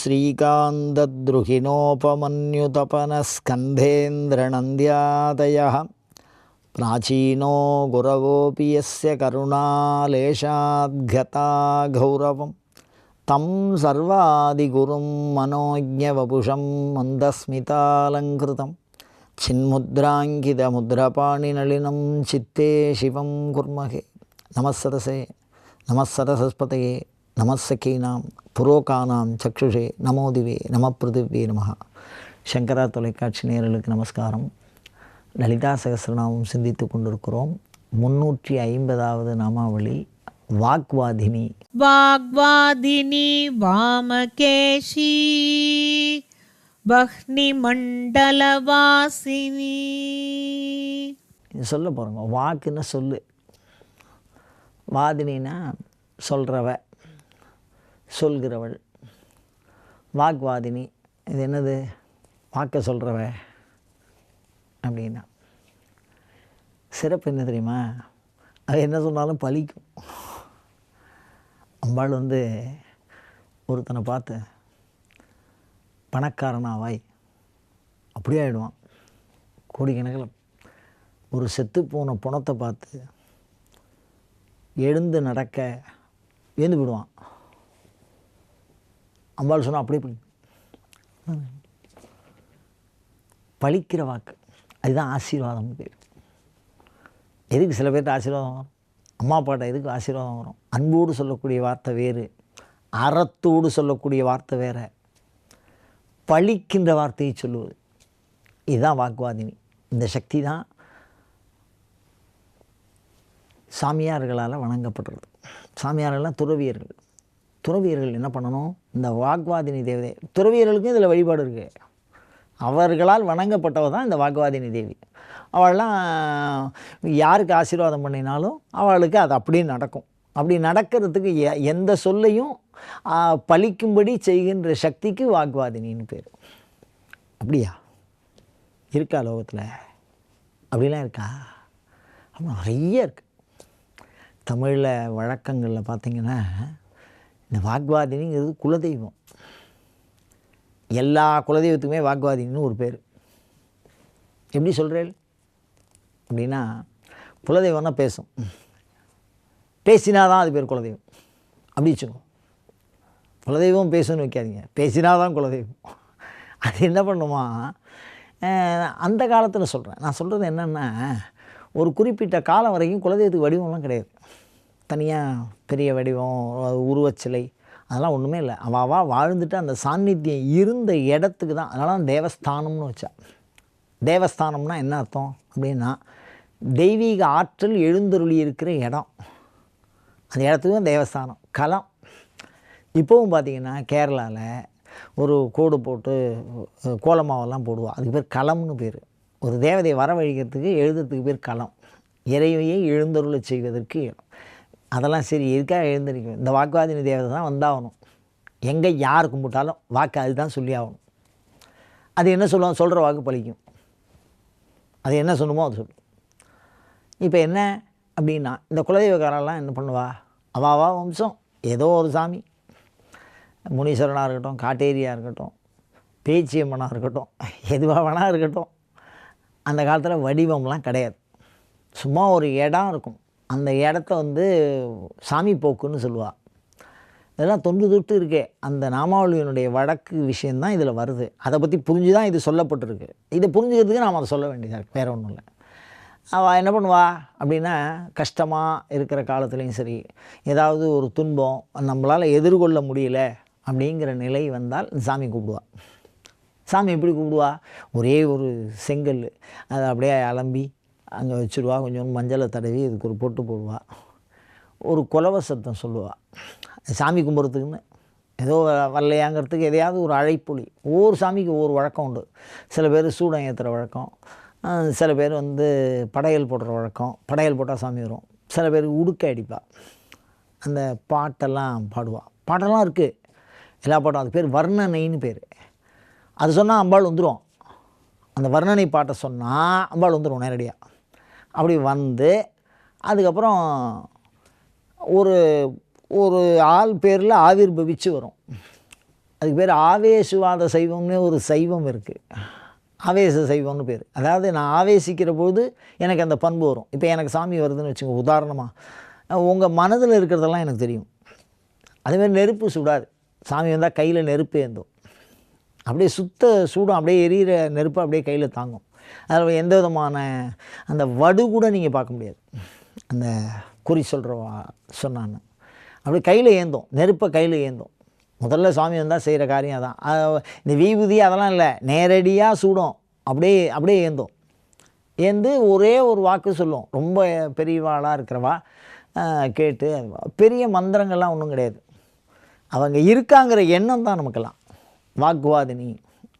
श्रीकान्तद्रुहिणोपमन्युतपनस्कन्धेन्द्रनन्द्यादयः प्राचीनो गुरवोऽपि यस्य करुणालेशाद्गता गौरवं तं सर्वादिगुरुं मनोज्ञवपुषं मन्दस्मितालङ्कृतं चिन्मुद्राङ्कितमुद्रपाणिनलिनं चित्ते शिवं कुर्महे नमस्सरसे नमस्सरसस्पतये நமசகீனாம் புரோகானாம் சக்ஷுஷே நமோதிவே நம. பிருதிவே நமகா சங்கரா தொலைக்காட்சி நேரலுக்கு நமஸ்காரம். லலிதா சகசிரநாமம் சிந்தித்து கொண்டிருக்கிறோம். முன்னூற்றி ஐம்பதாவது நாமாவளி வாக்வாதினி. வாக்வாதினி வாமகேஷி பஹ்னி பஹ்னிமண்டலவாசினி சொல்ல போகிறோங்க வாக்குன்னு சொல்லு. வாதினா சொல்கிறவ சொல்கிறவள். வாக்வாதினி. இது என்னது? வாக்க சொல்கிறவ அப்படின்னா. சிறப்பு என்ன தெரியுமா? அது என்ன சொன்னாலும் பலிக்கும் அம்பாள் வந்து ஒருத்தனை பார்த்து பணக்காரனாவாய். அப்படியே ஆகிடுவான் கோடிக்கணக்கில் ஒரு செத்து போன பணத்தை பார்த்து எழுந்து நடக்க எழுந்து விடுவான் அம்பாள் சொன்னால் அப்படியே பலி. பழிக்கிற வாக்கு. அதுதான் ஆசீர்வாதம் பேர். எதுக்கு சில பேர்ட்ட ஆசீர்வாதம் வரும்? அம்மா அப்பாட்ட எதுக்கு ஆசீர்வாதம் வரும்? அன்போடு சொல்லக்கூடிய வார்த்தை வேறு. அறத்தோடு சொல்லக்கூடிய வார்த்தை வேறு. பழிக்கின்ற வார்த்தையை சொல்லுவது. இதுதான் வாக்குவாதினி. இந்த சக்தி தான் சாமியார்களால் வணங்கப்படுறது. சாமியார்கள்லாம் துறவியர்கள். துறவியர்கள் என்ன பண்ணணும்? இந்த வாக்வாதினி தேவதை துறவியர்களுக்கும் இதில் வழிபாடு இருக்குது அவர்களால் வணங்கப்பட்டவ தான் இந்த வாக்வாதினி தேவி. அவள்லாம் யாருக்கு ஆசீர்வாதம் பண்ணினாலும் அவளுக்கு அது அப்படியே நடக்கும். அப்படி நடக்கிறதுக்கு எ- எந்த சொல்லையும் பழிக்கும்படி செய்கின்ற சக்திக்கு வாக்வாதினின்னு பேர். அப்படியா? இருக்கா லோகத்தில்? அப்படிலாம் இருக்கா? ஆமாம் நிறைய இருக்குது தமிழில் வழக்கங்களில் பார்த்திங்கன்னா இந்த வாக்வாதினிங்கிறது குலதெய்வம். எல்லா குலதெய்வத்துக்குமே வாக்வாதினின்னு ஒரு பேர். எப்படி சொல்கிறேன் அப்படின்னா குலதெய்வம்னா பேசும். பேசினா தான் அது பேர் குலதெய்வம். அப்படி வச்சுக்கோ. குலதெய்வம் பேசும்னு வைக்காதீங்க. பேசினா தான் குலதெய்வம். அது என்ன பண்ணுமா? அந்த காலத்தில் சொல்கிறேன் நான் சொல்கிறது என்னென்னா ஒரு குறிப்பிட்ட காலம் வரைக்கும் குலதெய்வத்துக்கு வடிவம்லாம் கிடையாது. தனியாக பெரிய வடிவம் உருவச்சிலை அதெல்லாம் ஒன்றுமே இல்லை. அவள் அவள் வாழ்ந்துட்டு அந்த சாநித்தியம் இருந்த இடத்துக்கு தான் அதனால தான் தேவஸ்தானம்னு வச்சா. தேவஸ்தானம்னா என்ன அர்த்தம் அப்படின்னா தெய்வீக ஆற்றல் எழுந்தருளி இருக்கிற இடம். அந்த இடத்துக்கும் தேவஸ்தானம். களம் இப்போவும் பார்த்தீங்கன்னா கேரளாவில் ஒரு கோடு போட்டு கோலமாவெல்லாம் போடுவாள் அதுக்கு பேர் களம்னு பேர். ஒரு தேவதையை வரவழைக்கிறதுக்கு எழுதுறதுக்கு பேர் களம் இறைவையை எழுந்தருளை செய்வதற்கு இடம். அதெல்லாம் சரி எதுக்காக எழுந்திருக்கும் இந்த வாக்குவாதினி தேவதை தான் வந்தாகணும். எங்கே யார் கும்பிட்டாலும் வாக்கு அதுதான் சொல்லி ஆகணும் அது என்ன சொல்லுவோம் சொல்கிற வாக்கு பலிக்கும் அது என்ன சொல்லுமோ அது சொல்லும். இப்போ என்ன அப்படின்னா இந்த குலதெய்வக்காரெல்லாம் என்ன பண்ணுவா? அவாவா வம்சம். ஏதோ ஒரு சாமி. முனீஸ்வரனாக இருக்கட்டும் காட்டேரியாக இருக்கட்டும் பேச்சியம்மனாக இருக்கட்டும் எதுவாக வேணா இருக்கட்டும். அந்த காலத்தில் வடிவம்லாம் கிடையாது. சும்மா ஒரு இடம் இருக்கும். அந்த இடத்த வந்து சாமி போக்குன்னு சொல்லுவாள் இதெல்லாம் தொன்று தொட்டு இருக்கே. அந்த நாமாவளியனுடைய வழக்கு விஷயந்தான் இதில் வருது. அதை பற்றி புரிஞ்சு தான் இது சொல்லப்பட்டிருக்கு. இதை புரிஞ்சுக்கிறதுக்கு நாம் அதை சொல்ல வேண்டியதாக இருக்குது வேறு ஒன்றும் இல்லை. அவள் என்ன பண்ணுவா? அப்படின்னா கஷ்டமாக இருக்கிற காலத்துலேயும் சரி ஏதாவது ஒரு துன்பம் நம்மளால் எதிர்கொள்ள முடியல அப்படிங்கிற நிலை வந்தால் சாமி கூப்பிடுவா. சாமி எப்படி கூப்பிடுவா? ஒரே ஒரு செங்கல் அதை அப்படியே அலம்பி அங்கே வச்சுருவா கொஞ்சம் மஞ்சளை தடவி இதுக்கு ஒரு பொட்டு போடுவாள் ஒரு குலவ சத்தம் சொல்லுவாள் சாமி கும்பிட்றதுக்குன்னு ஏதோ வரலையாங்கிறதுக்கு எதையாவது ஒரு அழைப்பொலி. ஒவ்வொரு சாமிக்கு ஒவ்வொரு வழக்கம் உண்டு. சில பேர் சூடம் ஏற்றுற வழக்கம். சில பேர் வந்து படையல் போடுற வழக்கம். படையல் போட்டால் சாமி வரும். சில பேர் உடுக்க அடிப்பா. அந்த பாட்டெல்லாம் பாடுவாள் பாட்டெல்லாம் இருக்குது எல்லா பாட்டும். அது பேர் வர்ணனைன்னு பேர். அது சொன்னால் அம்பாள் வந்துடும் அந்த வர்ணனை பாட்டை சொன்னால் அம்பாள் வந்துடும் நேரடியாக அப்படி வந்து அதுக்கப்புறம் ஒரு ஒரு ஆள் பேரில் ஆவிர்பவிச்சு வரும். அதுக்கு பேர் ஆவேசுவாத சைவம்னு ஒரு சைவம் இருக்குது ஆவேச சைவம்னு பேர். அதாவது நான் ஆவேசிக்கிற போது எனக்கு அந்த பண்பு வரும். இப்போ எனக்கு சாமி வருதுன்னு வச்சுக்கோங்க உதாரணமாக உங்கள் மனதில் இருக்கிறதெல்லாம் எனக்கு தெரியும். அதுமாரி நெருப்பு சுடாது. சாமி வந்தால் கையில் நெருப்பு ஏந்தும். அப்படியே சுத்த சூடும் அப்படியே எரியிற நெருப்பு அப்படியே கையில் தாங்கும். அதில் எந்த விதமான அந்த வடு கூட நீங்கள் பார்க்க முடியாது. அந்த குறி சொல்கிறவா சொன்னான்னு. அப்படியே கையில் ஏந்தும் நெருப்பை கையில் ஏந்தும். முதல்ல சாமி வந்தால் செய்கிற காரியம் அதான். இந்த வீபூதி அதெல்லாம் இல்லை. நேரடியாக சூடும். அப்படியே அப்படியே ஏந்தும். ஏந்து ஒரே ஒரு வாக்கு சொல்லும். ரொம்ப பெரியவாளாக இருக்கிறவா கேட்டு பெரிய மந்திரங்கள்லாம் ஒன்றும் கிடையாது. அவங்க இருக்காங்கிற எண்ணம் தான் நமக்கெல்லாம். வாக்குவாதினி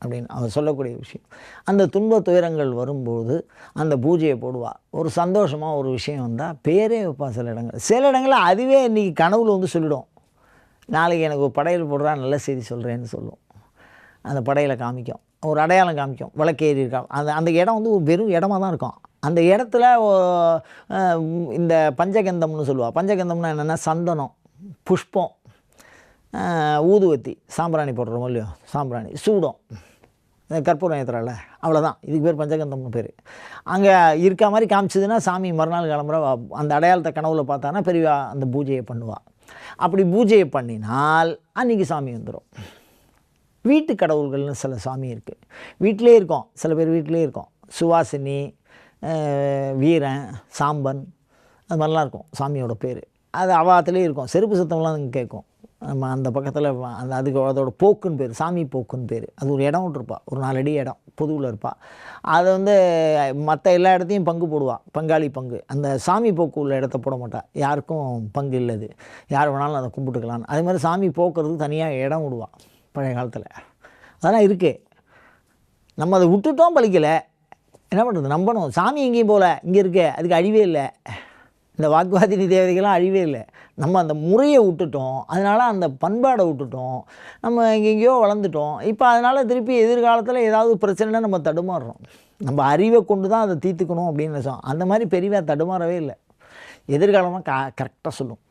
அப்படின்னு அவர் சொல்லக்கூடிய விஷயம். அந்த துன்ப துயரங்கள் வரும்போது அந்த பூஜையை போடுவாள் ஒரு சந்தோஷமாக ஒரு விஷயம் வந்தால் பேரே வைப்பா சில இடங்கள் சில இடங்களில் அதுவே இன்றைக்கி கனவுல வந்து சொல்லிடும். நாளைக்கு எனக்கு ஒரு படையல் போடுறா நல்ல செய்தி சொல்கிறேன்னு சொல்லும். அந்த படையலை காமிக்கும். ஒரு அடையாளம் காமிக்கும். விளக்கேறி இருக்கா. அந்த அந்த இடம் வந்து ஒரு வெறும் இடமா தான் இருக்கும். அந்த இடத்துல இந்த பஞ்சகந்தம்னு சொல்லுவாள் பஞ்சகந்தம்னா என்னென்னா சந்தனம் புஷ்பம் ஊதுவத்தி சாம்பிராணி போடுறோமோ இல்லையோ? சாம்பிராணி சூடம். கற்பூரம் ஏற்றுறல அவ்வளோதான் இதுக்கு பேர் பஞ்சகந்தம்னு பேர். அங்கே இருக்க மாதிரி காமிச்சதுன்னா சாமி மறுநாள் கிளம்புற அந்த அடையாளத்தை கனவுல பார்த்தானா பெரியவா அந்த பூஜையை பண்ணுவாள் அப்படி பூஜையை பண்ணினால் அன்றைக்கி சாமி வந்துடும் வீட்டு கடவுள்கள்னு சில சாமி இருக்குது வீட்டிலே இருக்கோம். சில பேர் வீட்டிலே இருக்கோம். சுவாசினி வீரன் சாம்பன் அது மாதிரிலாம் இருக்கும். சாமியோட பேர். அது அவாத்துலேயே இருக்கும். செருப்பு சத்தம்லாம் கேட்கும். நம்ம அந்த பக்கத்தில் அந்த அதுக்கு அதோட போக்குன்னு பேர் சாமி போக்குன்னு பேர். அது ஒரு இடம் விட்டுருப்பா. ஒரு நாலடி இடம் பொதுவில் இருப்பாள் அதை வந்து மற்ற எல்லா இடத்தையும் பங்கு போடுவாள் பங்காளி பங்கு. அந்த சாமி போக்கு உள்ள இடத்த போட மாட்டாள் யாருக்கும் பங்கு இல்லது யார் வேணாலும் அதை கும்பிட்டுக்கலான்னு அதே மாதிரி சாமி போக்குறதுக்கு தனியாக இடம் விடுவாள் பழைய காலத்தில். அதெல்லாம் இருக்குது நம்ம அதை விட்டுட்டோம் பழிக்கலை. என்ன பண்ணுறது நம்பணும். சாமி எங்கேயும் போகல இங்கே இருக்கே. அதுக்கு அழிவே இல்லை. இந்த வாக்குவாதினி தேவதைகள்லாம் அழிவே இல்லை. நம்ம அந்த முறையை விட்டுட்டோம். அதனால் அந்த பண்பாடை விட்டுட்டோம். நம்ம எங்கெங்கேயோ வளர்ந்துட்டோம். இப்போ அதனால் திருப்பி எதிர்காலத்தில் ஏதாவது பிரச்சனைனா நம்ம தடுமாறுறோம். நம்ம அறிவை கொண்டு தான் அதை தீர்த்துக்கணும் அப்படின்னு நினச்சோம் அந்த மாதிரி பெரியவா தடுமாறவே இல்லை. எதிர்காலமாக கா கரெக்டாக சொல்லும்.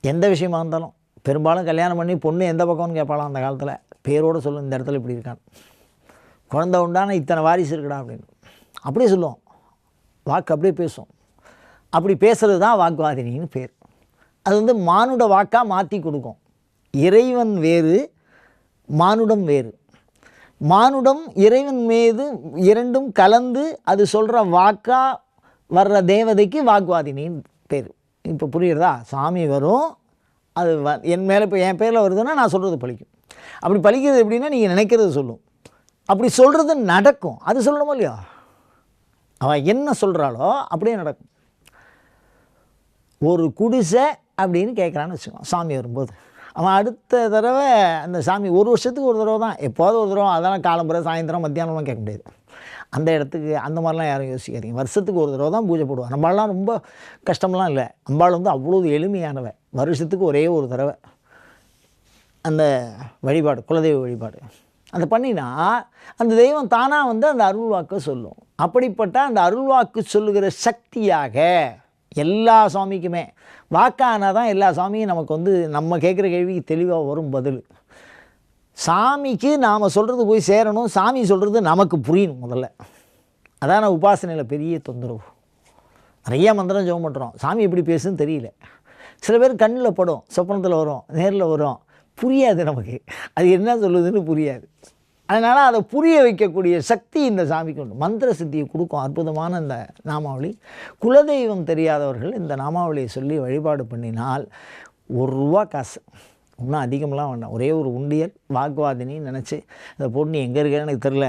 எந்த விஷயமா இருந்தாலும். பெரும்பாலும் கல்யாணம் பண்ணி பொண்ணு எந்த பக்கம்னு கேட்பாலாம் அந்த காலத்தில்? பேரோடு சொல்லும் இந்த இடத்துல இப்படி இருக்கான். குழந்த உண்டான இத்தனை வாரிசு இருக்குடா அப்படின்னு. அப்படியே சொல்லுவோம். வாக்கு அப்படியே பேசும் அப்படி பேசுகிறது தான் வாக்குவாதினின்னு பேர். அது வந்து மானுட வாக்காக மாற்றி கொடுக்கும். இறைவன் வேறு மானுடம் வேறு. மானுடம் இறைவன் மீது இரண்டும் கலந்து அது சொல்கிற வாக்கா வர்ற தேவதைக்கு வாக்குவாதினின்னு பேர். இப்போ புரியுறதா? சாமி வரும் அது வ என் மேலே இப்போ என் பேரில் வருதுன்னா நான் சொல்கிறது பழிக்கும். அப்படி பழிக்கிறது எப்படின்னா நீங்கள் நினைக்கிறது சொல்லும். அப்படி சொல்கிறது நடக்கும். அது சொல்லணுமோ இல்லையா? அவள் என்ன சொல்கிறாளோ அப்படியே நடக்கும். ஒரு குடிசை அப்படின்னு கேட்குறான்னு வச்சுக்கோம் சாமி வரும்போது. அவன் அடுத்த தடவை அந்த சாமி ஒரு வருஷத்துக்கு ஒரு தடவை தான் எப்போது ஒரு தடவை அதெல்லாம் காலம்புற சாயந்தரம் மத்தியானம்லாம் கேட்க முடியாது. அந்த இடத்துக்கு அந்த மாதிரிலாம் யாரும் யோசிக்காதீங்க. வருஷத்துக்கு ஒரு தடவை தான் பூஜை போடுவான் நம்மளாம் ரொம்ப கஷ்டம்லாம் இல்லை. அம்பாள் வந்து அவ்வளோ எளிமையானவன். வருஷத்துக்கு ஒரே ஒரு தடவை அந்த வழிபாடு குலதெய்வ வழிபாடு. அந்த பண்ணினா அந்த தெய்வம் தானாக வந்து அந்த அருள்வாக்கை சொல்லும். அப்படிப்பட்ட அந்த அருள்வாக்கு சொல்லுகிற சக்தியாக எல்லா சாமிக்குமே. வாக்கானா தான் எல்லா சாமியும் நமக்கு வந்து நம்ம கேட்குற கேள்விக்கு தெளிவாக வரும் பதில். சாமிக்கு நாம் சொல்கிறது போய் சேரணும் சாமி சொல்கிறது நமக்கு புரியணும் முதல்ல. அதான உபாசனையில் பெரிய தொந்தரவு. நிறைய மந்திரம் ஜெபம் பண்ணுறோம் சாமி எப்படி பேசுன்னு தெரியல. சில பேர் கண்ணில் படும் சொப்பனத்தில் வரும் நேரில் வரும். புரியாது நமக்கு. அது என்ன சொல்லுதுன்னு புரியாது. அதனால் அதை புரிய வைக்கக்கூடிய சக்தி இந்த சாமிக்கு உண்டு. மந்திர சித்தியை கொடுக்கும். அற்புதமான இந்த நாமாவளி. குலதெய்வம் தெரியாதவர்கள் இந்த நாமாவளியை சொல்லி வழிபாடு பண்ணினால் ஒரு ரூபா காசு. இன்னும் அதிகம்லாம் வேண்டாம். ஒரே ஒரு உண்டியல் வாக்குவாதினின்னு நினச்சி இந்த பொண்ணு எங்கே இருக்கேன்னு எனக்கு தெரில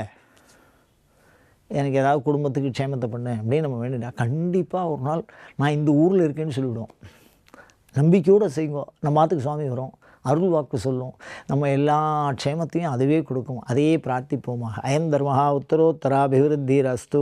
எனக்கு ஏதாவது குடும்பத்துக்கு க்ஷேமத்தை பண்ணு அப்படின்னு நம்ம வேண்டிட்டா கண்டிப்பாக ஒரு நாள் நான் இந்த ஊரில் இருக்கேன்னு சொல்லிவிடுவோம். நம்பிக்கையோடு செய்வோம் நம்ம மாத்துக்கு சுவாமி வரும். அருள் வாக்கு சொல்லும். நம்ம எல்லா க்ஷேமத்தையும் அதுவே கொடுக்கும். அதையே பிரார்த்திப்போமாக. அயம் தர்மஹா உத்தரோத்தராபிவிருத்தி ரஸ்து